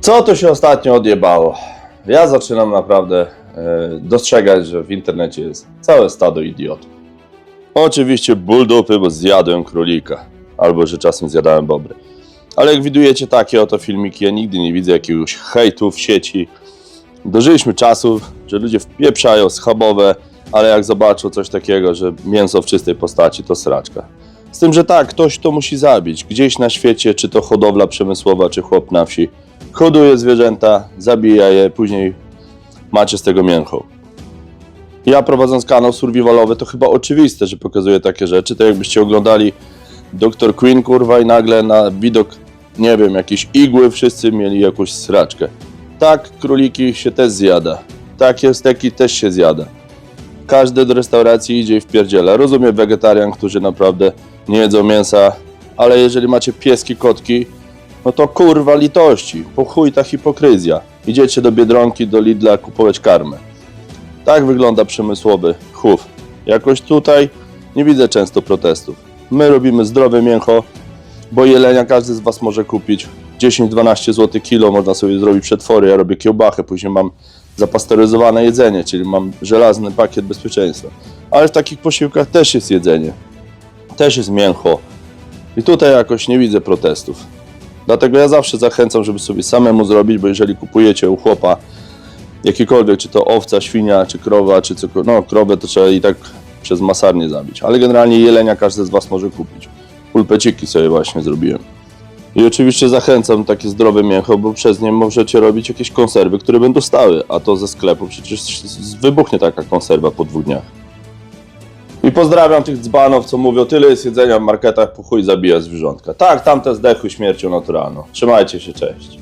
Co tu się ostatnio odjebało? Ja zaczynam naprawdę e, dostrzegać, że w internecie jest całe stado idiotów. Oczywiście ból dupy, bo zjadłem królika. Albo, że czasem zjadałem bobry. Ale jak widujecie takie oto filmiki, ja nigdy nie widzę jakiegoś hejtu w sieci. Dożyliśmy czasów, że ludzie wpieprzają schabowe, ale jak zobaczą coś takiego, że mięso w czystej postaci to sraczka. Z tym, że tak, ktoś to musi zabić. Gdzieś na świecie, czy to hodowla przemysłowa, czy chłop na wsi, hoduje zwierzęta, zabija je, później macie z tego mięcho. Ja prowadząc kanał survivalowy, to chyba oczywiste, że pokazuję takie rzeczy. To jakbyście oglądali Dr. Queen, kurwa, i nagle na widok, nie wiem, jakieś igły, wszyscy mieli jakąś sraczkę. Tak, króliki się też zjada. Takie steki też się zjada. Każdy do restauracji idzie i wpierdziela. Rozumiem wegetarian, którzy naprawdę nie jedzą mięsa, ale jeżeli macie pieski, kotki, no to kurwa litości, po chuj ta hipokryzja. Idziecie do Biedronki, do Lidla kupować karmę. Tak wygląda przemysłowy chów. Jakoś tutaj nie widzę często protestów. My robimy zdrowe mięcho, bo jelenia każdy z Was może kupić. 10-12 zł kilo można sobie zrobić przetwory. Ja robię kiełbachę, później mam zapasteryzowane jedzenie, czyli mam żelazny pakiet bezpieczeństwa. Ale w takich posiłkach też jest jedzenie, też jest mięcho. I tutaj jakoś nie widzę protestów. Dlatego ja zawsze zachęcam, żeby sobie samemu zrobić, bo jeżeli kupujecie u chłopa jakikolwiek, czy to owca, świnia, czy krowa, czy cokolwiek, no krowę to trzeba i tak przez masarnię zabić. Ale generalnie jelenia każdy z Was może kupić. Pulpeciki sobie właśnie zrobiłem. I oczywiście zachęcam takie zdrowe mięcho, bo przez nie możecie robić jakieś konserwy, które będą stały, a to ze sklepu przecież wybuchnie taka konserwa po dwóch dniach. Pozdrawiam tych dzbanów, co mówią, tyle jest jedzenia w marketach, po chuj zabija zwierzątka. Tak, tamte zdechły śmiercią naturalną. Trzymajcie się, cześć.